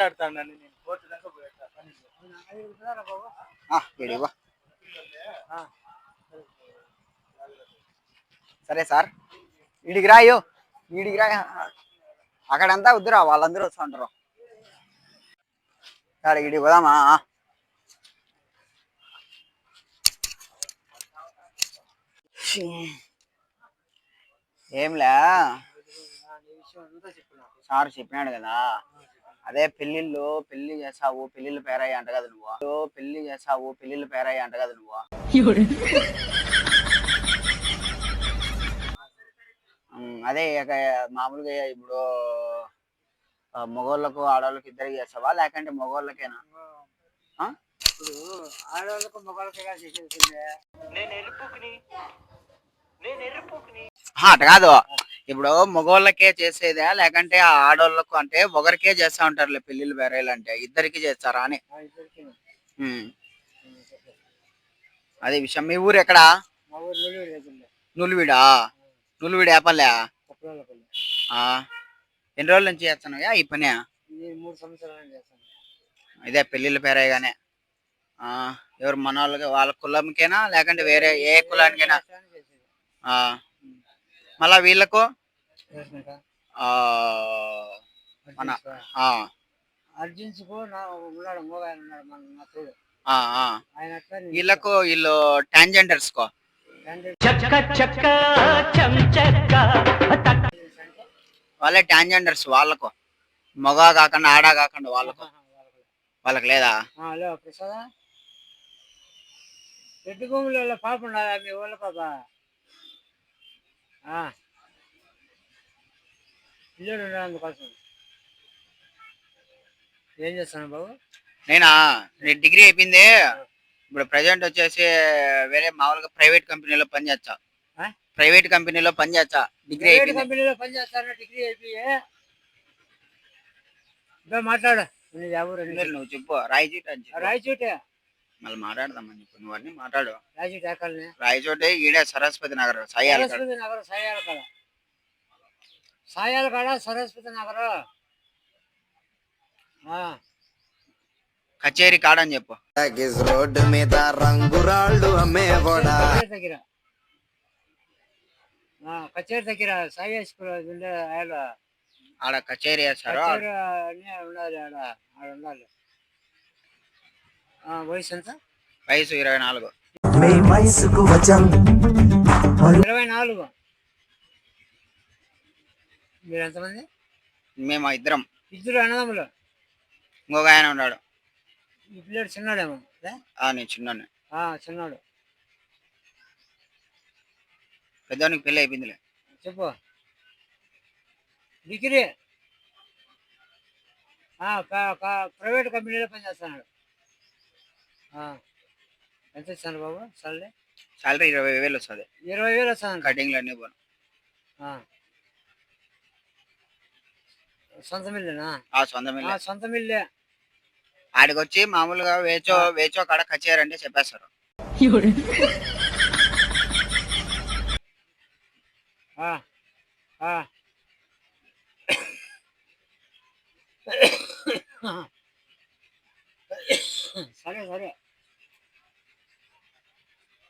మాట్లాడుతాను నేను. కోర్టు దాకా పోయేస్తా పని ఉంది. ఇడిగో సరే సార్. వీడికి రాయో. వీడికి రాయ. అక్కడంతా వద్దురా వాళ్ళందరూ వస్తూ ఉంటారు. సరే ఇడికి పోదామా. ఏంలే నీ విషయం అంతా చెప్పు నాకు. సార్ చెప్పినాడు కదా. అదే పెళ్ళిళ్ళు పెళ్ళి చేసావు పెళ్ళిళ్ళు పేరాయి అంట కదా నువ్వు. పెళ్ళి చేసావు పెళ్ళిళ్ళు పేరాయి అంట కదా నువ్వు. అదే ఇక మామూలుగా ఇప్పుడు ఆ, మగవాళ్ళకు ఆడవాళ్ళకి ఇద్దరికి చేస్తావా? లేకంటే మగవాళ్ళకేనా ఆ? ఇప్పుడు ఆడవాళ్ళకు అటు కాదు. ఇప్పుడు మగవాళ్ళకే చేసేదా? లేకంటే ఆ ఆడవాళ్ళకు అంటే ఒకరికే చేస్తా ఉంటారులే పెళ్ళిళ్ళు పేరాయిలు అంటే. ఇద్దరికి చేస్తారా అని. ఉమ్. అదే విషయం. మీ ఊరు ఎక్కడా? నులివిడా నులివిడి? ఏపల్లే ఆ. ఎన్ని రోజుల నుంచి చేస్తున్నాయా ఈ పని? ఇది మూడు సంవత్సరాలు చేస్తాను. ఇదే పెళ్ళిళ్ళ పేరేగానే. ఆ. ఎవరు మన వాళ్ళకి వాళ్ళ కులంకేనా? లేకంటే వేరే ఏ కులానికైనా? ఆ. మళ్ళా వీళ్ళకు? మన ఆ. అర్జున్స్కు నా ఉన్నాడు మన నా తోడు. ఆయన వీళ్ళకు వీళ్ళు ట్రాన్జెండర్స్ కో వాళ్ళే ట్రాన్జెండర్స్ వాళ్ళకు. మగ కాకుండా ఆడ కాకుండా వాళ్ళకు. వాళ్ళకి. లేదా? ప్రసాద? రెడ్డి పాప ఉన్నదా మీ ఊళ్ళో పాప? ఉన్నాడు అందుకోసం. ఏం చేస్తాను బాబు? నేనా? నీ డిగ్రీ అయిపోయింది. ఇప్పుడు ప్రజెంట్ వచ్చేసి వేరే మామూలుగా ప్రైవేట్ కంపెనీలో పనిచేస్తా? ప్రైవేట్ కంపెనీలో పనిచేస్తా డిగ్రీ అయిపోయింది. కంపెనీలో పనిచేస్తాను డిగ్రీ అయిపోయి? ఇంకా మాట్లాడు. ఎవరు అందరు నువ్వు చెప్పు. రాయచోట. రాయచోటే మళ్ళీ మాట్లాడదామని చెప్పు నువ్వు అన్ని మాట్లాడు. రాయచోటి రాయచోటే ఈడే సరస్వతి నగర్ సయ్యాలి సరస్వతి నగర్ సాయాల కాడ సాయాల కాడ సరస్వతి నగర్. ఆ. కచేరీ కాడని చెప్పు. గిజ్ రోడ్డు మీద రంగురాళ్ళు అమ్మేవాడా కచేరి దగ్గర. ఆ, కచేరి దగ్గర సాయి హై స్కూల్ అది ఉండే ఆయన ఆడ కచేరీ వేస్తారు ఉండాలి ఆడ. ఆడ ఉండాలి. ఆ, వయసు ఎంత? వయసు ఇరవై నాలుగు. ఇరవై నాలుగు. మీరు ఎంతమంది? మేము ఇద్దరం. ఇద్దరు అన్నదమ్ములు? ఇంకొక ఆయన ఉన్నాడు. ఈ పిల్లడు చిన్నాడేమో? ఆ నేను చిన్నోని ఆ, చిన్నాడు. పెద్దోనికి పెళ్ళి అయిపోయిందిలే. చెప్పు. డిగ్రీ? ఆ, క- క- ప్రైవేట్ కంపెనీలో పనిచేస్తున్నాడు. ఆ, ఎంత ఇస్తాను బాబు? సర్లే సాలరీ ఇరవై వేలు వస్తుంది. ఇరవై వేలు వస్తాను కటింగ్లు అన్ని పోను. సొంత మిల్లేనా? ఆ సొంత మిల్లే. సొంత మిల్లే. ఆడికి వచ్చి మామూలుగా వేచో వేచో కాడ కచేరీ అంటే చెప్పేస్తారు ఆ, ఆ. సరే సరే.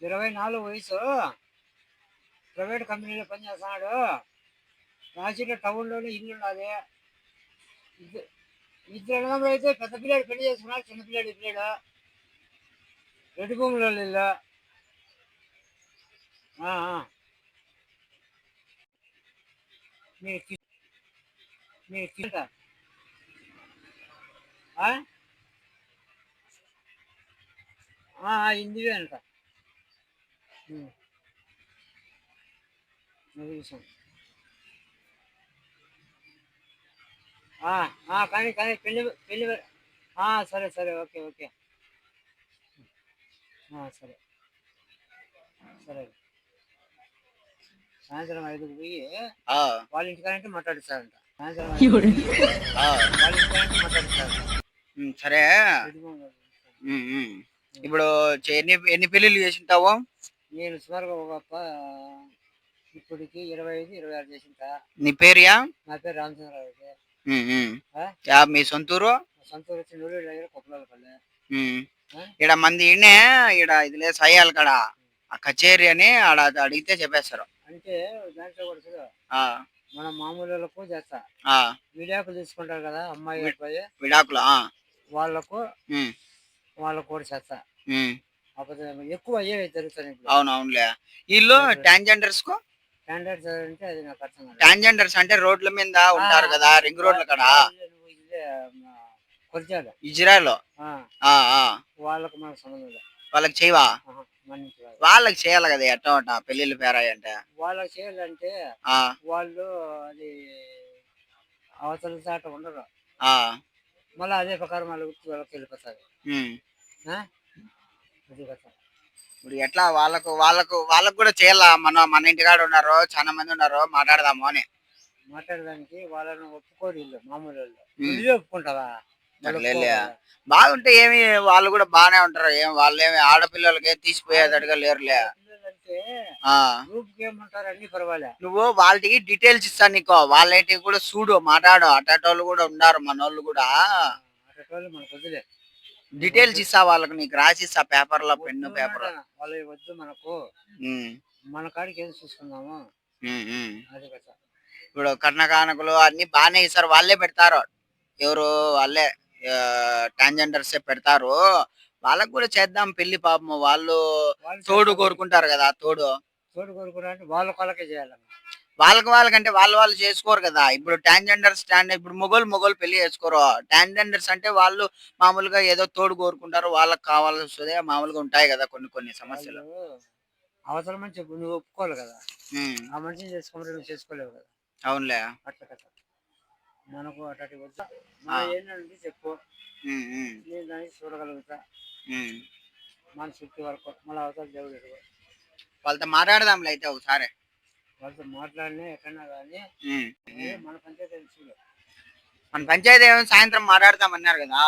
ఇరవై నాలుగు వయసు. ప్రైవేట్ కంపెనీలో పనిచేస్తున్నాడు. రాజీట టౌన్లోనే ఇల్లు ఉన్నది ఇద్దరు అన్నదమ్ములు అయితే పెద్ద పిల్లాడు పెళ్ళి చేసుకున్నాడు చిన్న పిల్లాడు ఈ పిల్లాడు రెడ్డి భూములో ఇల్లు మీరు మీరు కింద ఇందివే అంట. విషయం. ఆ, ఆ, కానీ కానీ పెళ్ళి పెళ్ళి ఆ, సరే సరే ఓకే ఓకే. ఆ, సరే. సరే. సాయంత్రం ఐదుకు పోయి ఆ, వాళ్ళ ఇంటికాడంటే మాట్లాడిస్తారంట సాయంత్రం ఐదుకు పోయి ఆ, వాళ్ళ ఇంటికాడంటే మాట్లాడిస్తారు ఉమ్, సరే. ఇప్పుడు చే- ఎన్ని ఎన్ని పెళ్ళిళ్ళు చేసింటావు? నేను సుమారుగా ఒక ఇప్పటికి ఇరవై ఐదు ఇరవై ఆరు చేసింట. నీ పేరుయా? నా పేరు రామచంద్రరావు మీ సొంతూరు? సొంతూరు వచ్చి నూరు దగ్గర కుప్పలపల్లి? ఈడ మంది ఈయనే ఈడ ఇది లేదు సయ్యాలి కాడ. ఆ కచేరీ అని ఆడ అడిగితే చెప్పేస్తారు. అంటే దాంట్లో కూడా మన మామూలు చేస్తా. ఆ. విడాకులు తీసుకుంటారు కదా అమ్మాయి విడాకులు ఆ. వాళ్ళకు వాళ్ళకు కూడా చేస్తా. కాకపోతే ఎక్కువ అయ్యే జరుగుతాయి ఇప్పుడు. అవును అవునులే వీళ్ళు ట్రాన్స్జెండర్స్కు కాదు ట్రాన్స్జెండర్స్ అంటే రోడ్ల మీద ఉంటారు కదా రింగ్ రోడ్ల కాడ? ఇజ్రాయల్ వాళ్ళకు మనకు సంబంధం లేదు. వాళ్ళకి చేయవా? కాదు. వాళ్ళకి చేయాలి కదా ఎట్ట పెళ్ళిళ్ళు పేరాయి అంటే? వాళ్ళకి చేయాలంటే వాళ్ళు అది అవతల చాట ఉండరు. ఆ. మళ్ళీ అదే ప్రకారం వాళ్ళ వృత్తి వాళ్ళకి వెళ్ళిపోతారు? అది కథ ఇప్పుడు ఎట్లా వాళ్ళకు వాళ్ళకు వాళ్ళకు కూడా చేయాలా? మన మన ఇంటికాడ ఉన్నారు చాలా మంది ఉన్నారు మాట్లాడదాము అని. మాట్లాడడానికి వాళ్ళని ఒప్పుకోరు వీళ్ళు మామూలు వాళ్ళు. కదా. బాగుంటే ఏమి వాళ్ళు కూడా బాగానే ఉంటారు. ఏం వాళ్ళు ఏమి ఆడపిల్లలకి లేరులే. ఉంటారు అన్ని పర్వాలే. నువ్వు వాళ్ళకి డీటెయిల్స్ ఇస్తాను నీకో. వాళ్ళకి కూడా చూడు మాట్లాడు. అటోళ్ళు కూడా ఉన్నారు మనోళ్ళు కూడా. డీటెయిల్స్ ఇస్తా వాళ్ళకి నీకు రాసి ఇస్తా పేపర్లో పెన్ను వద్దు పేపర్. వాళ్ళు వద్దు మనకు. మన కాడికి ఏం చూసుకుందాము? అది కదా. ఇప్పుడు కర్ణకానకులు అన్ని బాగానే ఇస్తారు వాళ్ళే పెడతారు. ఎవరు వాళ్ళే ట్రాన్స్జెండర్స్ పెడతారు. వాళ్ళకు కూడా చేద్దాం పెళ్ళి పాపం వాళ్ళు తోడు. కోరుకుంటారు కదా తోడు. తోడు అంటే వాళ్ళ కొలకే చేయాలి వాళ్ళకి వాళ్ళకంటే వాళ్ళు వాళ్ళు చేసుకోరు కదా. ఇప్పుడు ట్రాన్స్జెండర్ స్టాండ్ ఇప్పుడు మొగోలు మొగోలు పెళ్ళి చేసుకోరు. ట్రాన్స్జెండర్స్ అంటే వాళ్ళు మామూలుగా ఏదో తోడు కోరుకుంటారు వాళ్ళకి కావాల్సి వస్తుంది మామూలుగా ఉంటాయి కదా కొన్ని కొన్ని సమస్యలు. అవసరం అని చెప్పు నువ్వు ఒప్పుకోవాలి కదా. ఆ మనిషిని చేసుకోమంటే నువ్వు చేసుకోలేవు కదా. అవునులే. అట్లా కదా మనకు అట్లాంటి వద్ద? మన ఆ. ఏంటంటే చెప్పు. నేను దానికి చూడగలుగుతా. మన చుట్టూ వరకు మళ్ళీ అవతల దేవుడు. వాళ్ళతో మాట్లాడదాంలే అయితే ఒకసారి. వాళ్ళతో మాట్లాడినా ఎక్కడన్నా కానీ. మన పంచాయతీ మన పంచాయతీ ఏమో సాయంత్రం మాట్లాడతామన్నారు కదా.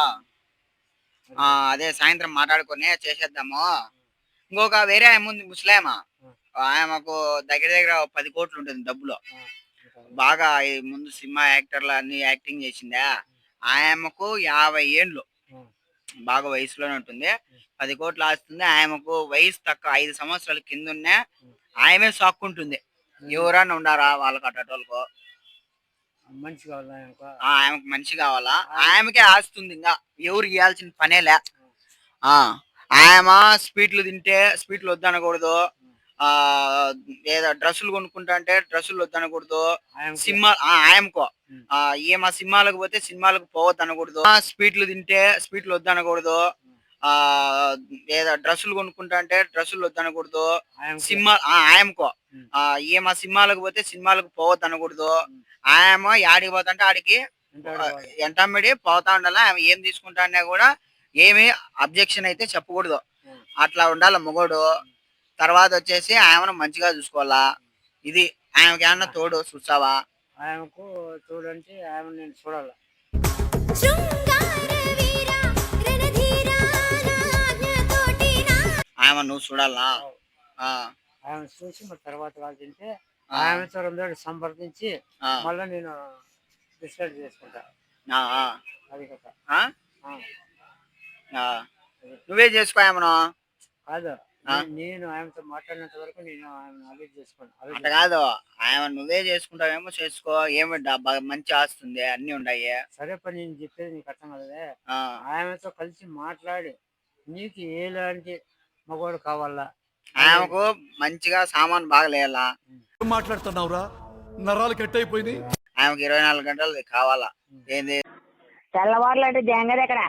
ఆ అదే సాయంత్రం మాట్లాడుకొని చేసేద్దాము. ఇంకొక వేరే ఆమె ఉంది ముస్లామా ఆమెకు దగ్గర దగ్గర పది కోట్లు ఉంటుంది డబ్బులు. బాగా ఈ ముందు సినిమా యాక్టర్లు అన్ని యాక్టింగ్ చేసిందా? ఆమెకు యాభై ఏండ్లు. బాగా వయసులోనే ఉంటుంది. పది కోట్లు ఆస్తుంది. ఆమెకు వయసు తక్కువ ఐదు సంవత్సరాల కింద ఉన్న ఆమె సాక్కుంటుంది. ఎవరన్నా ఉండారా వాళ్ళకి అట్టోళ్ళకు మంచి కావాలా ఆ, ఆమెకు మంచి కావాలా? ఆమెకే ఆస్తుంది ఇంకా. ఎవరు ఇవ్వాల్సిన పనేలే ఆ. ఆమె స్వీట్లు తింటే స్వీట్లు వద్దనకూడదు. ఆ. ఏదో డ్రెస్సులు కొనుక్కుంటా అంటే డ్రెస్సులు వద్దనకూడదు. ఆయనకి సినిమా ఆ, ఆయమ్మకో ఉమ్. ఆ ఏమా సినిమాలకు పోతే సినిమాలకు పోవద్దు అనకూడదు ఆ, స్వీట్లు తింటే స్వీట్లు వద్దనకూడదు. ఆ ఏదో డ్రెస్సులు కొనుక్కుంటా అంటే డ్రెస్సులు వద్దనకూడదు. సినిమా ఆ, ఆయమ్మకో ఉమ్. ఆ ఏమా సినిమాలకు పోతే సినిమాలకు పోవద్దు అనకూడదు. ఆయమ యాడికి పోతుంటే ఆడికి. ఎంటమ్మడి పోతా ఉండాలి? ఆమె ఏం తీసుకుంటా కూడా ఏమి అబ్జెక్షన్ అయితే చెప్పకూడదు. అట్లా ఉండాలి మొగోడు. తర్వాత వచ్చేసి ఆమెను మంచిగా చూసుకోవాలా? ఇది ఆమెకి ఏమన్నా తోడు చూసావా ఆయనకు చూడంటే ఆయన నేను చూడాలి? ఆమె నువ్వు చూడాలా? ఆ, ఆయన చూసి మరి తర్వాత వాళ్ళు తింటే ఆయనతో రెండు సంప్రదించి మళ్ళీ నేను డిసైడ్ చేసుకుంటా. అది కదా. నువ్వే చేసుకో ఆమెను కాదు. నేను ఆయనతో మాట్లాడినంత వరకు నేను ఆయన అభివృద్ధి చేసుకోను. అట్లా అభివృద్ధి కాదు. ఆమె నువ్వే చేసుకుంటావేమో చేసుకో. ఏమి మంచి ఆస్తుంది అన్ని ఉన్నాయి సరే పని నేను చెప్పేది నీకు అర్థం కదలే ఆ, ఆయనతో కలిసి మాట్లాడి నీకు ఎలాంటి మగవాడు కావాలా? ఆమెకు మంచిగా సామాన్ బాగా లేయాలా? మాట్లాడుతున్నావురా? నరాలు కట్ అయిపోయినాయి ఆమెకు ఇరవై నాలుగు గంటలు కావాలా? ఏంది? తెల్లవారులు అంటే జంగది ఎక్కడ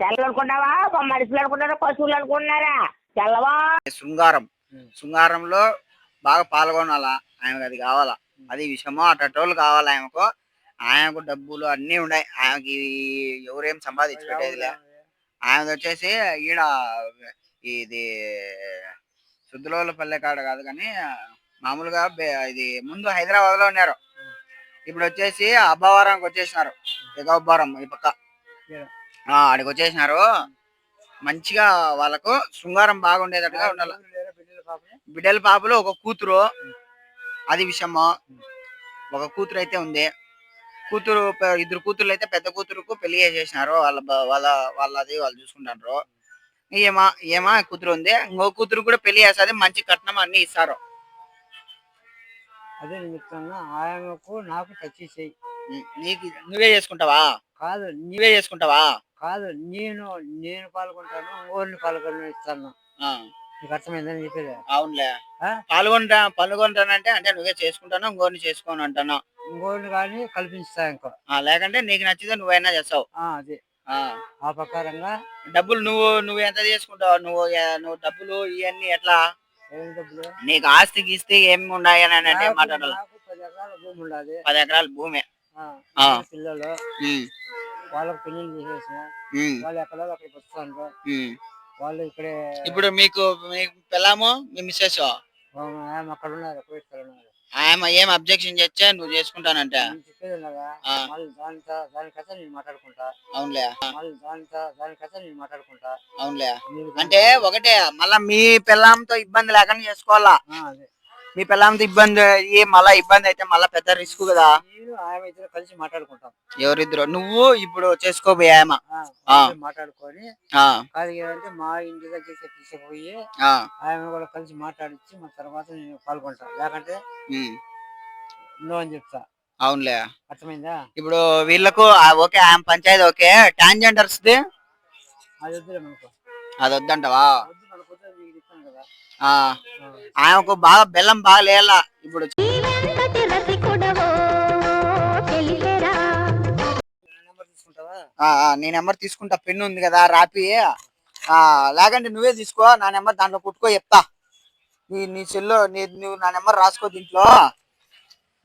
తెల్లలు అనుకున్నావా మనుషులు అనుకున్నారా పశువులు అనుకున్నారా తెల్లవారు. శృంగారం. శృంగారంలో బాగా పాల్గొనాలా? ఆమెకు అది కావాలా? అది విషయమో అటోళ్ళు కావాలా ఆమెకు? ఆమెకు డబ్బులు అన్ని ఉన్నాయి. ఆమెకి ఎవరేం సంపాదించి పెట్టేదిలే. ఆమెది వచ్చేసి ఈడ ఇది శుద్ధులోల పల్లె కాడ కాదు కానీ మామూలుగా ఇది ముందు హైదరాబాద్లో ఉన్నారు. ఇప్పుడు వచ్చేసి అబ్బవరంకి వచ్చేసినారు. ఎగబ్బవరం ఈ పక్క. ఆడికి వచ్చేసినారు. మంచిగా వాళ్ళకు శృంగారం బాగుండేటట్టుగా ఉండాలి. బిడ్డల పాపలు? ఒక కూతురు అది విషయము ఒక కూతురు అయితే ఉంది. కూతురు ఇద్దరు కూతుర్లు అయితే పెద్ద కూతురుకు పెళ్ళి చేసేసినారు. వాళ్ళ వాళ్ళ వాళ్ళది వాళ్ళు చూసుకుంటారు ఏమా ఏమా కూతురు ఉంది. ఇంకో కూతురు కూడా పెళ్ళి చేస్తుంది మంచి కట్నం అన్ని ఇస్తారు. అదే చెప్తున్నా ఆయనకు నాకు టచ్ చేయి. నీకు నువ్వే చేసుకుంటావా? కాదు. నువ్వే చేసుకుంటావా? కాదు నేను నేను పాల్గొంటాను ఇంకోరిని పాల్గొని ఇస్తాను నీకు అర్థమైందని చెప్పేది? అవునులే? పాల్గొంటా పాల్గొంటానంటే అంటే నువ్వే చేసుకుంటాను ఇంకోరిని చేసుకోను అంటాను. ఇంకోరిని కానీ కల్పించుతా ఇంకో. లేకంటే నీకు నచ్చితే నువ్వైనా చేస్తావు. ఆ, అదే. ఆ, ప్రకారంగా డబ్బులు నువ్వు నువ్వు ఎంత చేసుకుంటావు నువ్వు నువ్వు డబ్బులు ఇవన్నీ ఎట్లా? నీకు ఆస్తి గీస్తి ఏమి ఉన్నాయి అని అంటే మాట్లాడాలి? పది ఎకరాల భూమి ఉండదు. పది ఎకరాల భూమి. ఆ, ఆ. ఇద్దరు పిల్లలు వాళ్ళకి పెళ్ళి చేసేసిన. వాళ్ళు ఎక్కడ ఉమ్. వాళ్ళు ఇక్కడే ఇప్పుడు మీకు మీ పిల్లము మీ మిస్సెస్ అక్కడ ఉన్నారు ఆమె ఏం అబ్జెక్షన్ చేస్తే నువ్వు చేసుకుంటానంటే. అవునులే. అవునులే. అంటే ఒకటే మళ్ళా మీ పిల్లంతో ఇబ్బంది లేకుండా చేసుకోవాలా? మీ పిల్లంతో ఇబ్బంది అయ్యి మళ్ళా ఇబ్బంది అయితే మళ్ళా పెద్ద రిస్క్ కదా. నేను ఆమె ఇద్దరు కలిసి మాట్లాడుకుంటాం. ఎవరిద్దరు? నువ్వు ఇప్పుడు చేసుకోబోయే ఆమె. ఆ, మాట్లాడుకొని ఆ, కాదు మా ఇంటి దగ్గరికి తీసుకుపోయి ఆ, ఆమె కూడా కలిసి మాట్లాడించి మన తర్వాత నేను పాల్గొంటా. లేకంటే ఉమ్, నో అని చెప్తా. అవునులే. అర్థమైందా? ఇప్పుడు వీళ్ళకు ఆ, ఓకే ఆమె పంచాయతీ ఓకే. ది? అది వద్దులే మనకు. అది వద్దంటవా? వద్దు. మనకు వద్దు నీకు ఇస్తాను కదా ఆ, ఆ. ఆమెకు బాగా బెల్లం బాగా లేయాల. ఇప్పుడు నీ నెంబర్ తీసుకుంటా. పెన్ను ఉంది కదా రాపి. ఆ లేకంటే నువ్వే తీసుకో. నా నెంబర్ దాంట్లో కుట్టుకో చెప్తా. నీ నీ సెల్లో నీ నువ్వు నా నెంబర్ రాసుకో దీంట్లో.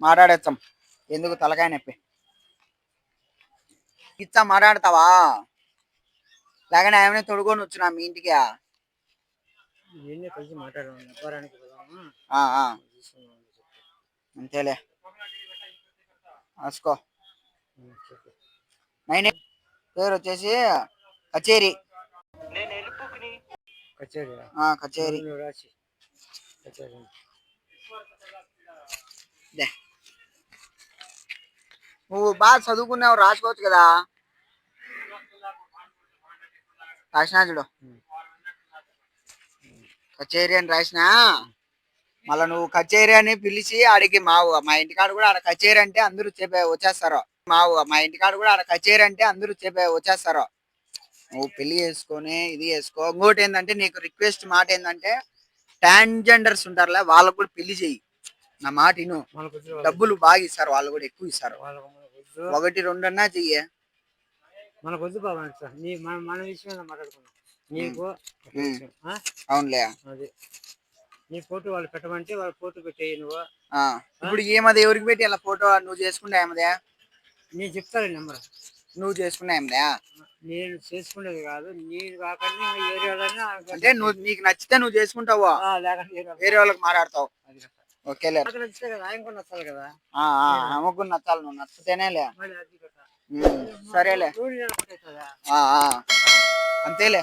మాట్లాడేస్తాం ఎందుకు తలకాయ నొప్పి? ఇచ్చా మాట్లాడతావా? లేకంటే ఏమైనా తొడుకొని వచ్చినా మీ ఇంటికి. కలిసి వ్యాపారానికి పోదామా ఆ, ఆ, తీసుకుందాం అని చెప్పి. అంతేలే. రాసుకో. చెప్పు. నైన్ పేరు వచ్చేసి కచేరి. కచేరీ. ఆ, కచేరి. నువ్వు రాసి. కచేరీ. దే. నువ్వు బాగా చదువుకున్నావు రాసుకోవచ్చు కదా. రాసినా చూడు కచేరీ అని రాసినా? మళ్ళా నువ్వు కచేరీ అని పిలిచి ఆడికి మా మా ఇంటికాడ కూడా ఆడ కచేరీ అంటే అందరూ చెప్పే వచ్చేస్తారు. మా మా ఇంటికాడ కూడా ఆడ కచేరీ అంటే అందరూ చెప్పే వచ్చేస్తారు. నువ్వు పెళ్ళి చేసుకొని ఇది చేసుకో. ఇంకోటి ఏంటంటే నీకు రిక్వెస్ట్ మాట ఏంటంటే ట్రాన్స్జెండర్స్ ఉంటారులే వాళ్ళకు కూడా పెళ్ళి చెయ్యి. నా మాట వాళ్ళకి. డబ్బులు బాగా ఇస్తారు వాళ్ళు కూడా ఎక్కువ ఇస్తారు. ఒకటి రెండు అన్నా చెయ్యి మనకు వద్దు బాబా నీ మన మన విషయంలో మాట్లాడుకున్నాం నీకు? అవునులే. అది. నీ ఫోటో వాళ్ళు పెట్టమంటే వాళ్ళ ఫోటో పెట్టేయి నువ్వు. ఇప్పుడు ఏమది ఎవరికి పెట్టి అలా ఫోటో నువ్వు చేసుకుంటా ఏమదే నేను చెప్తాను నెంబర్. నువ్వు చేసుకున్నా ఏమదే నేను చేసుకునేది కాదు. నేను కాకుండా ఇంకా ఏరియాలోనే అంటే నువ్వు నీకు నచ్చితే నువ్వు చేసుకుంటావు? వేరే వాళ్ళకి మాట్లాడతావు. కదా. ఓకేలే నాకు నచ్చితే కదా ఆయన కూడా నచ్చాలి కదా. ఆ, ఆ, ఆమెకు కూడా నచ్చాలి నువ్వు నచ్చితేనేలే సరేలే. అంతేలే.